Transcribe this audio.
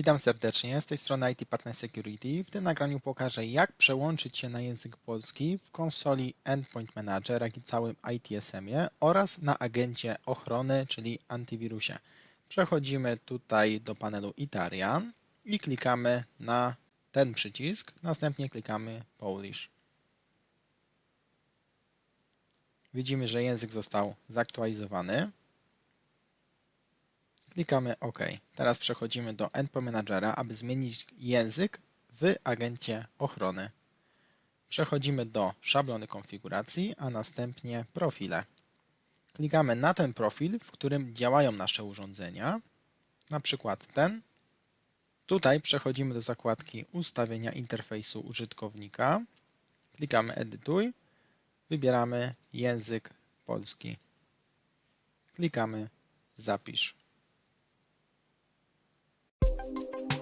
Witam serdecznie, z tej strony IT Partner Security. W tym nagraniu pokażę, jak przełączyć się na język polski w konsoli Endpoint Manager, jak i całym ITSM-ie oraz na agencie ochrony, czyli antywirusie. Przechodzimy tutaj do panelu Itarian i klikamy na ten przycisk, następnie klikamy Polish. Widzimy, że język został zaktualizowany. Klikamy OK. Teraz przechodzimy do Endpoint Managera, aby zmienić język w agencie ochrony. Przechodzimy do szablony konfiguracji, a następnie profile. Klikamy na ten profil, w którym działają nasze urządzenia, na przykład ten. Tutaj przechodzimy do zakładki ustawienia interfejsu użytkownika. Klikamy Edytuj. Wybieramy język polski. Klikamy Zapisz. you